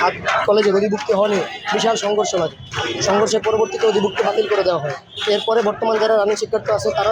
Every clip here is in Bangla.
সাত কলেজের অধিভুক্ত হওয়া নিয়ে বিশাল সংঘর্ষ বাজে সংঘর্ষের পরবর্তীতে অধিভুক্ত বাতিল করে দেওয়া হয়। এরপরে বর্তমান যারা রানিং শিক্ষার্থী আছে, তারা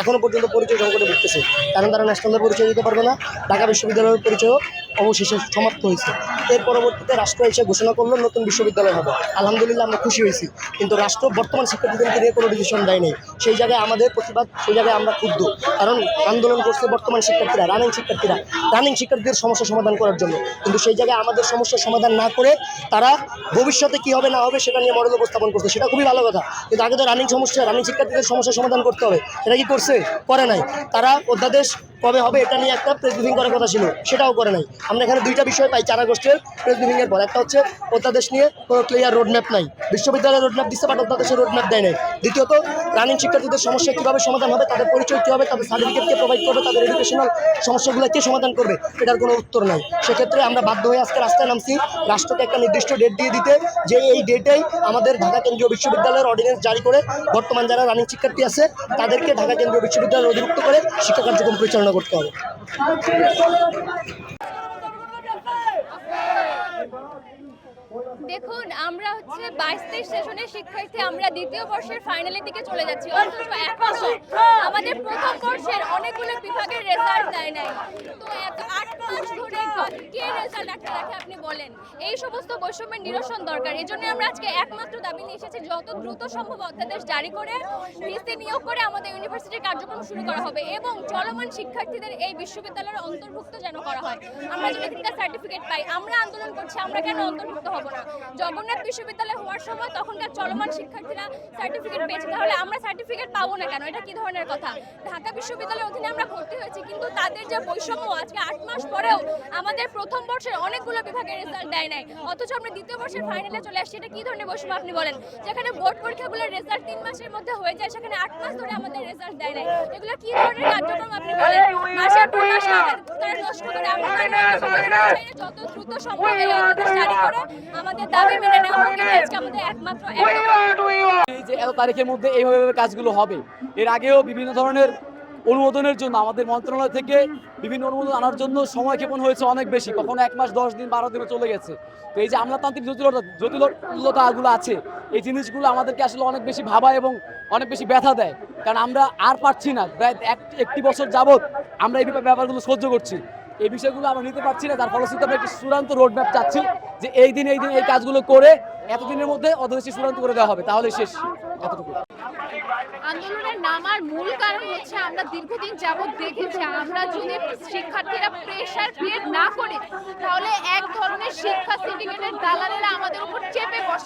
এখনও পর্যন্ত পরিচয় সংকটে ভুগতেছে। কারণ তারা ন্যাশনালের পরিচয় দিতে পারবে না। ঢাকা বিশ্ববিদ্যালয়ের পরিচয়ও অবশেষে সমাপ্ত হয়েছে। এর পরবর্তীতে রাষ্ট্র এসে ঘোষণা করল, নতুন বিশ্ববিদ্যালয় হবে। আলহামদুলিল্লাহ আমরা খুশি হয়েছি। কিন্তু রাষ্ট্র, বর্তমান শিক্ষার্থীদেরকে নিয়ে কোনো ডিসিশন দেয় নাই। সেই জায়গায় আমাদের প্রতিবাদ, সেই জায়গায় আমরা ক্ষুব্ধ। কারণ আন্দোলন করছে বর্তমান শিক্ষার্থীরা রানিং শিক্ষার্থীরা। রানিং শিক্ষার্থীদের সমস্যা সমাধান করার জন্য। কিন্তু সেই জায়গায় আমাদের সমস্যার সমাধান না করে তারা ভবিষ্যতে কি হবে, না হবে সেটা নিয়ে মডেল উপস্থাপন করছে, সেটা খুবই ভালো কথা। কিন্তু আগে তো রানিং সমস্যা রানিং শিক্ষার্থীদের সমস্যার সমাধান করতে হবে। সেটা কি করছে? করে নাই। তারা অধ্যাদেশ কবে হবে এটা নিয়ে একটা প্রেস ব্রিফিং করার কথা ছিল। সেটাও করে নাই। আমরা এখানে দুইটা বিষয় পাই, চার আগস্টের প্রেস ব্রিফিংয়ের পর। একটা হচ্ছে অধ্যাদেশ নিয়ে কোনো ক্লিয়ার রোডম্যাপ নাই। বিশ্ববিদ্যালয়ের রোডম্যাপ দিচ্ছে বাট অধ্যাদেশের রোডম্যাপ দেয় নাই। দ্বিতীয়ত রানিং শিক্ষার্থীদের সমস্যা কীভাবে সমাধান হবে, তাদের পরিচয় কী হবে, তাদের সার্টিফিকেটকে প্রোভাইড করবে, তাদের এডুকেশনাল সমস্যাগুলো কে সমাধান করবে, এটার কোনো উত্তর নাই। সেক্ষেত্রে আমরা বাধ্য হয়ে আজকে রাস্তায় নামছি। রাষ্ট্রকে একটা নির্দিষ্ট ডেট দিয়ে দিতে, যে এই ডেটেই আমাদের ঢাকা কেন্দ্রীয় বিশ্ববিদ্যালয়ের অর্ডিন্যান্স জারি করে বর্তমান যারা রানিং শিক্ষার্থী আছে, তাদেরকে ঢাকা কেন্দ্রীয় বিশ্ববিদ্যালয়ে অধিভুক্ত করে শিক্ষা কার্যক্রম পরিচালনা করতে হবে। দেখুন আমরা হচ্ছে বাইশ তেইশ সেশনের শিক্ষার্থী আমরা দ্বিতীয় বর্ষের ফাইনালের দিকে চলে যাচ্ছি। অথচ এখনও আমাদের প্রথম বর্ষের অনেকগুলো বিভাগের রেজাল্ট দেয় নাই। তো একটা রাখে আপনি বলেন। এই সমস্ত বৈষম্যের নিরসন দরকার। এই জন্য আমরা আজকে একমাত্র দাবি নিয়ে এসেছি, যত দ্রুত সম্ভব অধ্যাদেশ জারি করে ভিসি নিয়োগ করে আমাদের ইউনিভার্সিটির কার্যক্রম শুরু করা হবে এবং চলমান শিক্ষার্থীদের এই বিশ্ববিদ্যালয়ের অন্তর্ভুক্ত যেন করা হয়। আমরা যদি এখানকার সার্টিফিকেট পাই, আমরা আন্দোলন করছি, আমরা কেন অন্তর্ভুক্ত হব না? জগন্নাথ বিশ্ববিদ্যালয় হওয়ার সময় তখনকার চলমান শিক্ষার্থীরা সার্টিফিকেট পেয়েছে, তাহলে আমরা সার্টিফিকেট পাবো না কেন? এটা কি ধরনের কথা? ঢাকা বিশ্ববিদ্যালয়ের অধীনে আমরা ভর্তি হয়েছি, কিন্তু তাদের যে বৈষম্য, আজকে আট মাস পরেও আমাদের প্রথম বর্ষের অনেকগুলো বিভাগের রেজাল্ট দেয় নাই। অথচ আমরা দ্বিতীয় বর্ষের ফাইনালে চলে আসছি। এটা কি ধরনের বৈষম্য আপনি বলেন? যেখানে বোর্ড পরীক্ষাগুলোর রেজাল্ট তিন মাসের মধ্যে হয়ে যায় সেখানে আট মাস ধরে আমাদের রেজাল্ট দেয় নাই। এগুলো কি ধরনের কার্যক্রম আপনি বলেন? মাসের পর মাস তারা নষ্ট করে যত দ্রুত সম্ভব এই অধ্যাদেশ জারি করে আমাদের দাবি মেনে নেওয়া হোক আজকে আমাদের একমাত্র এই যে এত তারিখের মধ্যে এইভাবে কাজগুলো হবে। এর আগেও বিভিন্ন ধরনের অনুমোদনের জন্য, আমাদের মন্ত্রণালয় থেকে বিভিন্ন অনুমোদন আনার জন্য সময়ক্ষেপণ হয়েছে অনেক বেশি, কখনো এক মাস, দশ দিন, বারো দিনে চলে গেছে। তো এই যে আমলাতান্ত্রিক জটিলতা জটিলতাগুলো আছে, এই জিনিসগুলো আমাদেরকে আসলে অনেক বেশি ভাবা এবং অনেক বেশি ব্যথা দেয়। কারণ আমরা আর পারছি না, প্রায় এক- একটি বছর যাবৎ আমরা এই ব্যাপারগুলো সহ্য করছি। এই বিষয়গুলো আমরা নিতে পারছি না তার ফলশ্রুতিতে আমরা একটি চূড়ান্ত রোডম্যাপ চাচ্ছি। যে এই দিন এই দিন এই কাজগুলো করে এতদিনের মধ্যে অধ্যাদেশটি চূড়ান্ত করে দেওয়া হবে। তাহলে শেষ। এতটুকু। আন্দোলনের নামার মূল কারণ হচ্ছে আমরা দীর্ঘদিন যাবৎ দেখেছি, আমরা যদি শিক্ষার্থীরা প্রেশার ক্রিয়েট না করে, তাহলে এক ধরনের শিক্ষা সিন্ডিকেটের দালালেরা আমাদের উপর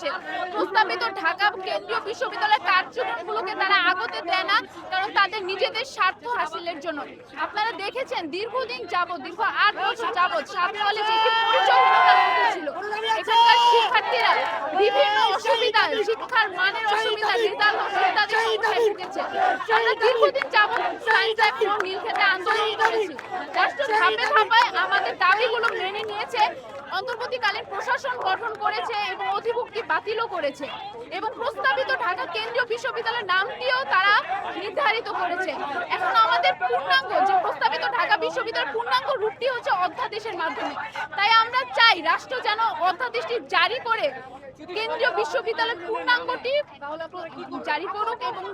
চেপে প্রস্তাবিত ঢাকা কেন্দ্রীয় বিশ্ববিদ্যালয়ের কার্যক্রমগুলোকে তারা আগতে দেয় না, কারণ তাদের নিজেদের স্বার্থ হাসিলের জন্য। আপনারা দেখেছেন, দীর্ঘদিন যাবৎ, দীর্ঘ আট বছর যাবৎ সাত কলেজে একটি ছিল। এখানকার শিক্ষার্থীরা বিভিন্ন অসুবিধা শিক্ষার মানের অসুবিধা রেজাল্ট ইত্যাদি সমস্যায় ভুগেছে আমরা দীর্ঘদিন যাবৎ সায়েন্স এবং নীলক্ষেতে আন্দোলন করেছি। রাষ্ট্র ধাপে ধাপে আমাদের দাবিগুলো মেনে নিয়েছে অন্তর্বর্তীকালীন প্রশাসন গঠন করেছে এবং অধিভুক্তি বাতিলও করেছে এবং প্রস্তাবিত ঢাকা কেন্দ্রীয় বিশ্ববিদ্যালয়ের নামটিও তারা নির্ধারিত করেছে। এখন আমাদের পূর্ণাঙ্গ যে প্রস্তাবিত ঢাকা বিশ্ববিদ্যালয়ের পূর্ণাঙ্গ রূপটি হচ্ছে অধ্যাদেশের মাধ্যমে। তাই আমরা চাই রাষ্ট্র যেন অধ্যাদেশটি জারি করে কেন্দ্রীয় বিশ্ববিদ্যালয়ের পূর্ণাঙ্গটি জারি করুক এবং